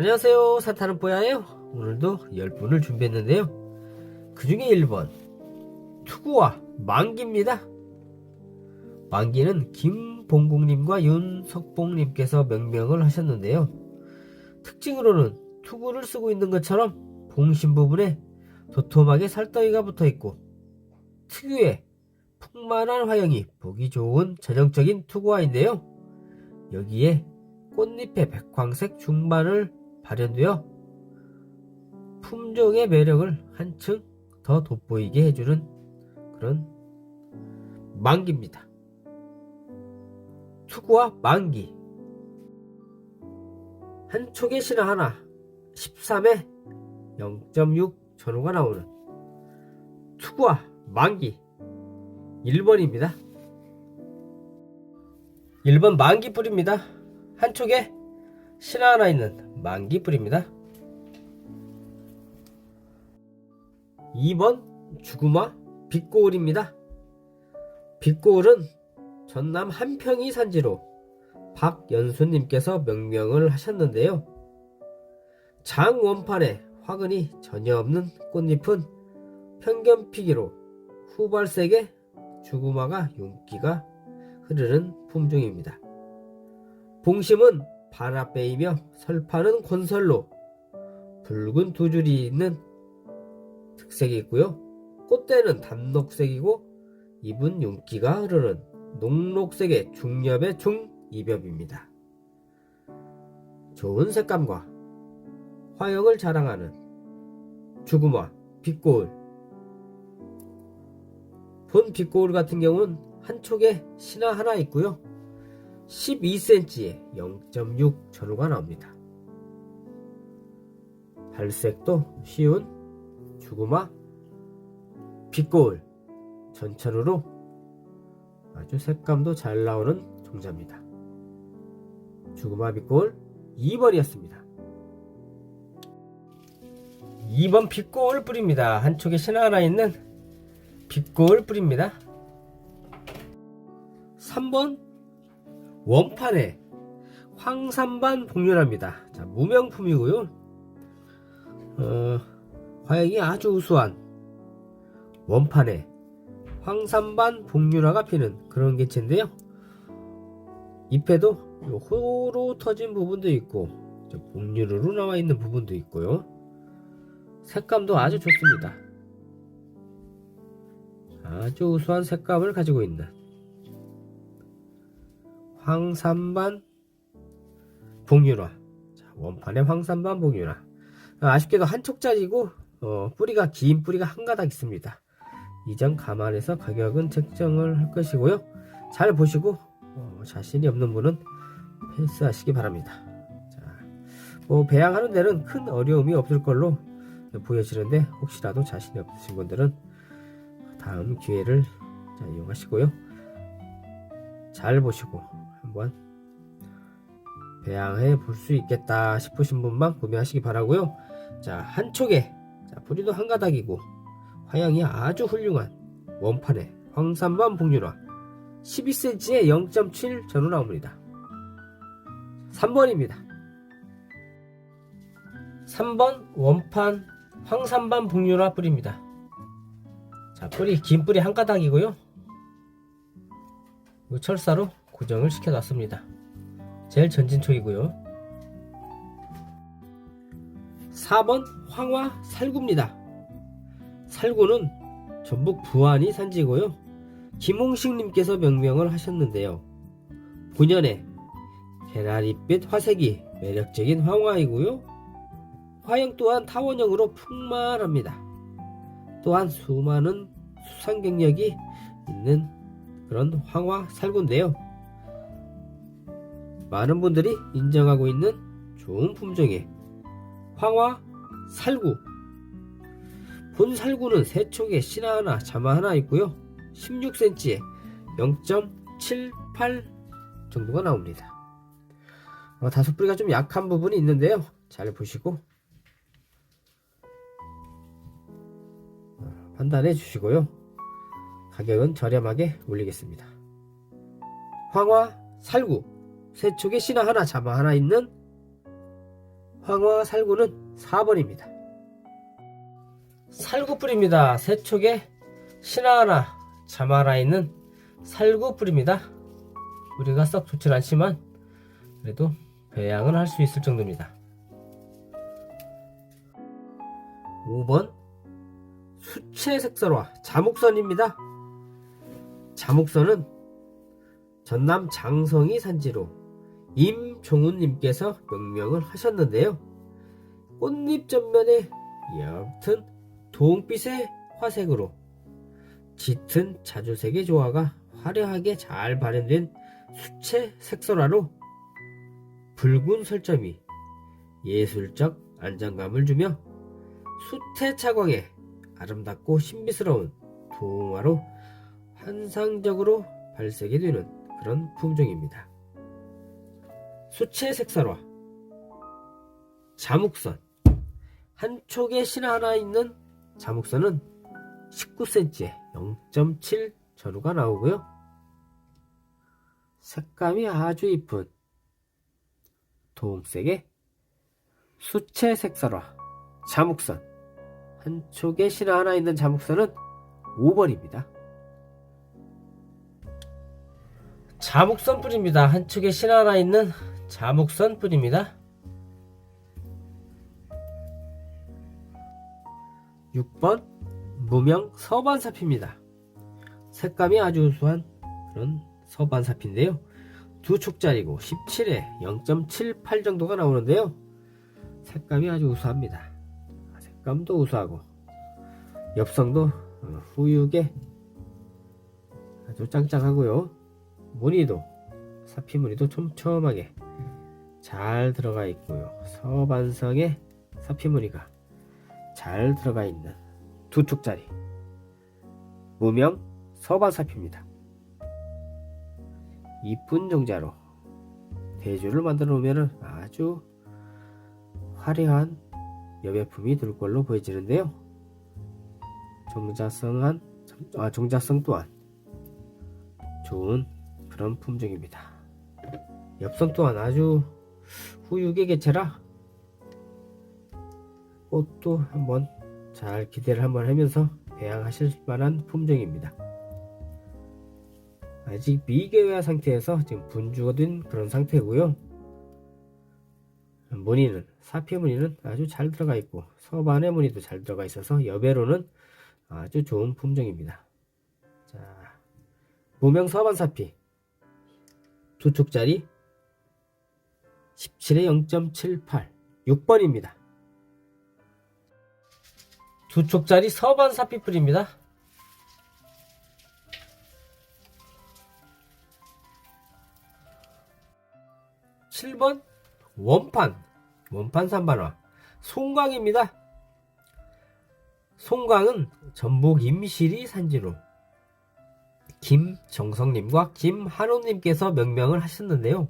안녕하세요. 산타는 뽀야예요. 오늘도 10분을 준비했는데요. 그 중에 1번 투구와 만기입니다. 만기는 김봉국님과 윤석봉님께서 명명을 하셨는데요. 특징으로는 투구를 쓰고 있는 것처럼 봉신 부분에 도톰하게 살덩이가 붙어있고 특유의 풍만한 화형이 보기 좋은 전형적인 투구화인데요. 여기에 꽃잎의 백황색 중반을 발현되어 품종의 매력을 한층 더 돋보이게 해주는 그런 만기입니다. 투구와 만기 한 촉의 신화 하나 13에 0.6 전후가 나오는 투구와 만기 1번입니다. 1번 만기 뿌립니다. 한 촉에 신화 하나 있는 만기 뿌립니다. 2번 주구마 빛고울입니다. 빛고울은 전남 한평이 산지로 박연수님께서 명명을 하셨는데요. 장원판에 화근이 전혀 없는 꽃잎은 편견 피기로 후발색의 주구마가 윤기가 흐르는 품종입니다. 봉심은 바라 빼이며 설파는 권설로 붉은 두 줄이 있는 특색이 있고요. 꽃대는 단녹색이고 잎은 윤기가 흐르는 녹록색의 중엽의 중이엽입니다. 좋은 색감과 화형을 자랑하는 주구마, 빛고울 본 빛고울 같은 경우는 한 촉에 신화 하나 있고요. 12cm에 0.6 전후가 나옵니다. 발색도 쉬운 주구마 빛고울 전천으로 아주 색감도 잘 나오는 종자입니다. 주구마 빛고울 2번이었습니다. 2번 빛고울 뿌립니다. 한쪽에 신화 하나 있는 빛고울 뿌립니다. 3번 원판에 황산반 복륜합니다. 자, 무명품이고요. 어, 화형이 아주 우수한 원판에 황산반 복륜화가 피는 그런 개체인데요. 잎에도 요 호로 터진 부분도 있고 복륜으로 나와 있는 부분도 있고요. 색감도 아주 좋습니다. 아주 우수한 색감을 가지고 있는 황산반 복륜화 자, 원판의 황산반 복륜화 아쉽게도 한 촉짜리고 어, 뿌리가 긴 뿌리가 한 가닥 있습니다. 이 점 감안해서 가격은 책정을 할 것이고요. 잘 보시고 어, 자신이 없는 분은 패스하시기 바랍니다. 자, 뭐 배양하는 데는 큰 어려움이 없을 걸로 보여지는데 혹시라도 자신이 없으신 분들은 다음 기회를 자, 이용하시고요. 잘 보시고 한번 배양해 볼 수 있겠다 싶으신 분만 구매하시기 바라고요. 자, 한 촉에 자, 뿌리도 한 가닥이고 화양이 아주 훌륭한 원판의 황산반 복륜화 12cm에 0.7 전후 나옵니다. 3번입니다. 3번 원판 황산반 복륜화 뿌리입니다. 자, 뿌리 긴 뿌리 한 가닥이고요. 이 철사로 고정을 시켜놨습니다. 제일 전진촉이고요. 4번 황화 살구입니다. 살구는 전북 부안이 산지고요. 김홍식님께서 명명을 하셨는데요. 본연의 개나리빛 화색이 매력적인 황화이고요. 화형 또한 타원형으로 풍만합니다. 또한 수많은 수상 경력이 있는 그런 황화 살구인데요. 많은 분들이 인정하고 있는 좋은 품종의 황화 살구. 본 살구는 세촉에 신화 하나 자마 하나 있고요. 16cm에 0.78 정도가 나옵니다. 어, 다소 뿌리가 좀 약한 부분이 있는데요. 잘 보시고 어, 판단해 주시고요. 가격은 저렴하게 올리겠습니다. 황화 살구 세촉에 신화 하나 자마 하나 있는 황화 살구는 4번입니다. 살구뿔입니다. 세촉에 신화 하나, 잠 하나 있는 살구뿔입니다. 우리가 썩 좋진 않지만 그래도 배양은 할 수 있을 정도입니다. 5번 수채 색설화 자목선입니다. 자목선은 전남 장성이 산지로 임종훈님께서 명명을 하셨는데요. 꽃잎 전면에 옅은 동빛의 화색으로 짙은 자주색의 조화가 화려하게 잘 발현된 수채 색설화로 붉은 설점이 예술적 안정감을 주며 수태 차광에 아름답고 신비스러운 동화로 환상적으로 발색이 되는 그런 품종입니다. 수채 색설화 자묵선 한쪽에 신 하나 있는 자묵선은 19cm에 0.7 전후가 나오고요. 색감이 아주 이쁜 동색의 수채 색설화 자묵선 한쪽에 신 하나 있는 자묵선은 5번입니다. 자묵선 뿌리입니다. 한쪽에 신 하나 있는 자묵선 뿌리입니다. 6번 무명 서반사피입니다. 색감이 아주 우수한 그런 서반사피인데요. 두 촉짜리고 17에 0.78 정도가 나오는데요. 색감이 아주 우수합니다. 색감도 우수하고 엽성도 어, 후육에 아주 짱짱하고요. 무늬도 사피 무늬도 촘촘하게 잘 들어가 있고요. 서반성에 사피 무늬가 잘 들어가 있는 두 촉짜리 무명 서반사피입니다. 이쁜 종자로 대주를 만들어 놓으면 아주 화려한 여배품이 들 걸로 보여지는데요. 종자성한 아, 종자성 또한 좋은 그런 품종입니다. 엽성 또한 아주 후육의 개체라 꽃도 한번 잘 기대를 한번 하면서 배양하실 만한 품종입니다. 아직 미개화 상태에서 지금 분주가 된 그런 상태고요. 무늬는 사피 무늬는 아주 잘 들어가 있고 서반의 무늬도 잘 들어가 있어서 여배로는 아주 좋은 품종입니다. 자, 무명 서반 사피 두 촉짜리 17에 0.78 6번입니다. 두 촉짜리 서반 사피풀입니다. 7번 원판 원판 삼반화 송광입니다. 송광은 전북 임실이 산지로 김정성님과 김한호님께서 명명을 하셨는데요.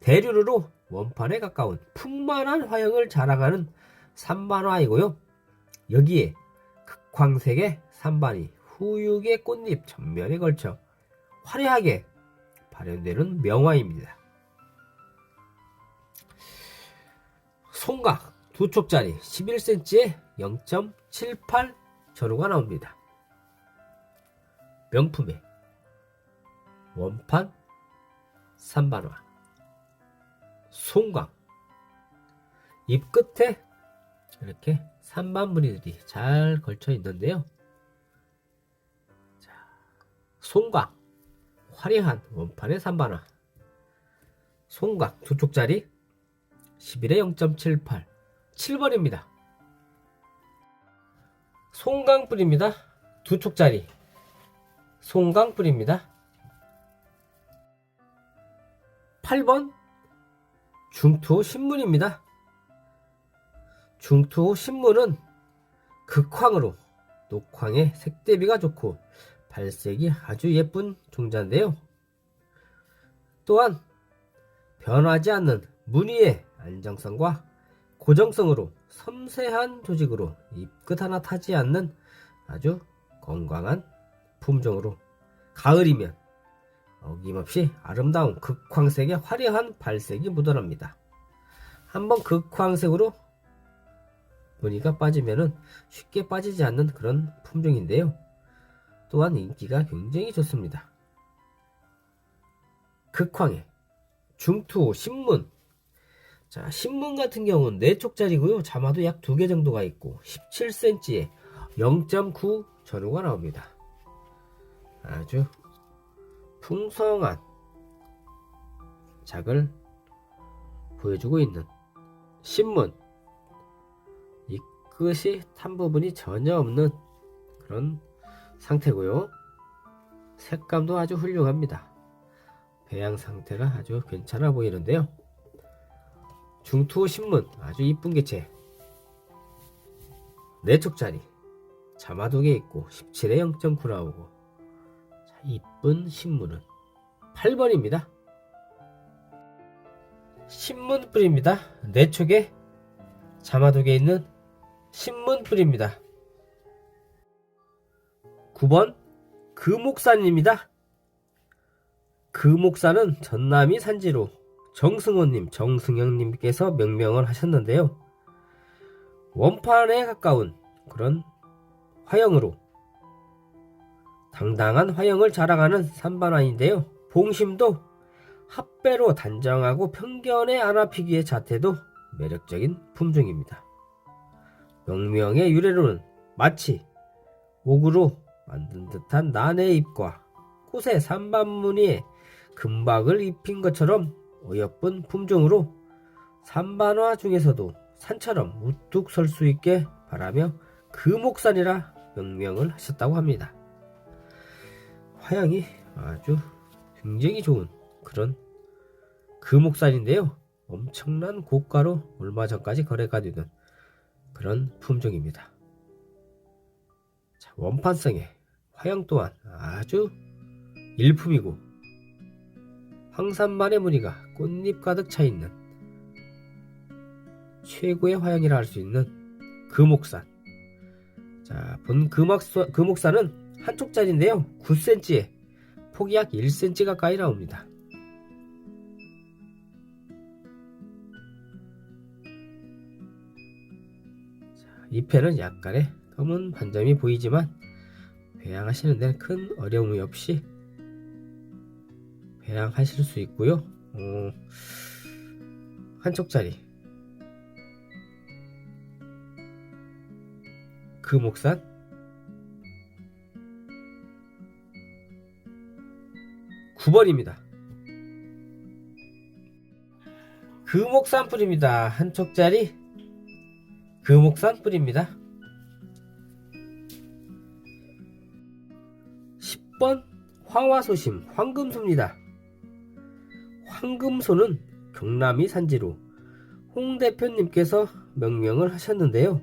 대류로 원판에 가까운 풍만한 화형을 자랑하는 삼반화이고요. 여기에 극황색의 삼반이 후육의 꽃잎 전면에 걸쳐 화려하게 발현되는 명화입니다. 송각 두 촉짜리 11cm에 0.78 전후가 나옵니다. 명품의 원판 삼반화 송각 잎 끝에 이렇게 삼반 무늬들이 잘 걸쳐 있는데요. 자, 송각 화려한 원판의 삼반화 송각 두 쪽짜리 11에 0.78 7번입니다. 송강뿔입니다. 두 촉짜리 송강뿔입니다. 8번 중투 신문입니다. 중투 신문은 극황으로 녹황의 색 대비가 좋고 발색이 아주 예쁜 종자인데요. 또한 변하지 않는 무늬의 안정성과 고정성으로 섬세한 조직으로 잎끝 하나 타지 않는 아주 건강한 품종으로 가을이면 어김없이 아름다운 극황색의 화려한 발색이 묻어납니다. 한번 극황색으로 무늬가 빠지면은 쉽게 빠지지 않는 그런 품종인데요. 또한 인기가 굉장히 좋습니다. 극황해 중투 신문 자 신문 같은 경우는 4촉짜리고요 자마도 약 2개 정도가 있고 17cm에 0.9 전후가 나옵니다 아주 풍성한 작을 보여주고 있는 신문. 이 끝이 탄 부분이 전혀 없는 그런 상태고요. 색감도 아주 훌륭합니다. 배양 상태가 아주 괜찮아 보이는데요. 중투 신문 아주 이쁜 개체. 4촉짜리. 자마 두개 있고 17에 0.9 나오고 자, 이쁜 신문은 8번입니다. 신문 뿌리입니다. 4촉에 자마 두개 있는 신문 뿌리입니다. 9번 금옥산입니다. 금옥산은 전남이 산지로 정승호님, 정승영님께서 명명을 하셨는데요. 원판에 가까운 그런 화형으로 당당한 화형을 자랑하는 산반화인데요. 봉심도 합배로 단정하고 편견에 안 앞히기의 자태도 매력적인 품종입니다. 명명의 유래로는 마치 옥으로 만든 듯한 난의 잎과 꽃의 산반무늬에 금박을 입힌 것처럼 어여쁜 품종으로 산반화 중에서도 산처럼 우뚝 설 수 있게 바라며 금옥산이라 명명을 하셨다고 합니다. 화양이 아주 굉장히 좋은 그런 금옥산인데요. 엄청난 고가로 얼마 전까지 거래가 되던 그런 품종입니다. 자, 원판성의 화양 또한 아주 일품이고 황산만의 무늬가 꽃잎 가득 차 있는 최고의 화양이라 할 수 있는 금옥산. 자, 본 금옥사, 금옥산은 한 촉짜리인데요. 9cm에 폭이 약 1cm 가까이 나옵니다. 자, 잎에는 약간의 검은 반점이 보이지만 배양하시는 데는 큰 어려움이 없이 배양하실 수 있고요. 어, 한쪽짜리 금옥산 9번입니다. 금옥산 뿌리입니다. 한쪽짜리 금옥산 뿌리입니다. 10번 황화소심 황금소입니다. 황금소는 경남이 산지로 홍 대표님께서 명명을 하셨는데요.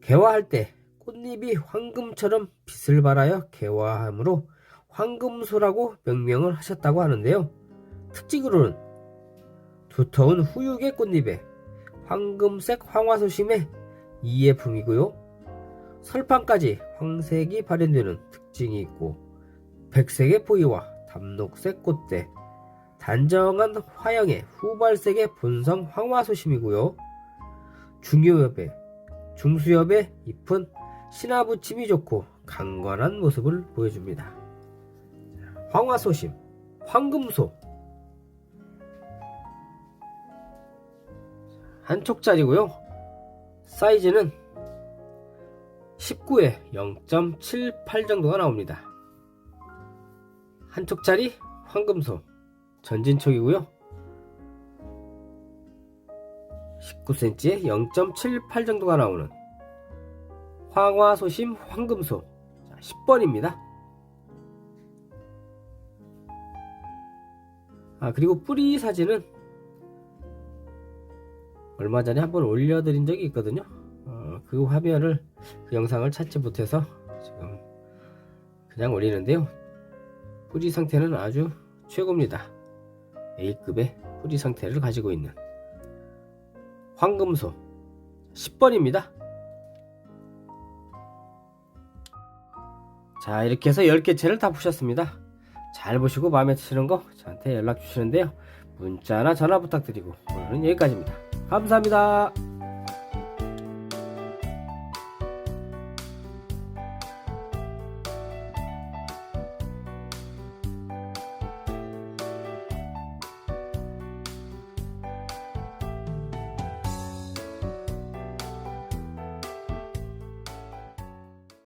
개화할 때 꽃잎이 황금처럼 빛을 발하여 개화하므로 황금소라고 명명을 하셨다고 하는데요. 특징으로는 두터운 후육의 꽃잎에 황금색 황화소심의 이예품이고요. 설판까지 황색이 발현되는 특징이 있고 백색의 포이와 담록색 꽃대 단정한 화형의 후발색의 본성 황화소심이고요. 중요엽에 중수엽의 잎은 신화 붙임이 좋고 강건한 모습을 보여줍니다. 황화소심, 황금소 한 촉짜리고요. 사이즈는 19에 0.78 정도가 나옵니다. 한 촉짜리 황금소 전진촉이고요. 19cm에 0.78 정도가 나오는 황화소심 황금소 10번입니다. 아 그리고 뿌리 사진은 얼마 전에 한번 올려드린 적이 있거든요. 어, 그 화면을 그 영상을 찾지 못해서 지금 그냥 올리는데요. 뿌리 상태는 아주 최고입니다. A급의 뿌리 상태를 가지고 있는 황금소 10번입니다. 자 이렇게 해서 10개체를 다 보셨습니다. 잘 보시고 마음에 드시는 거 저한테 연락 주시는데요. 문자나 전화 부탁드리고 오늘은 여기까지입니다. 감사합니다.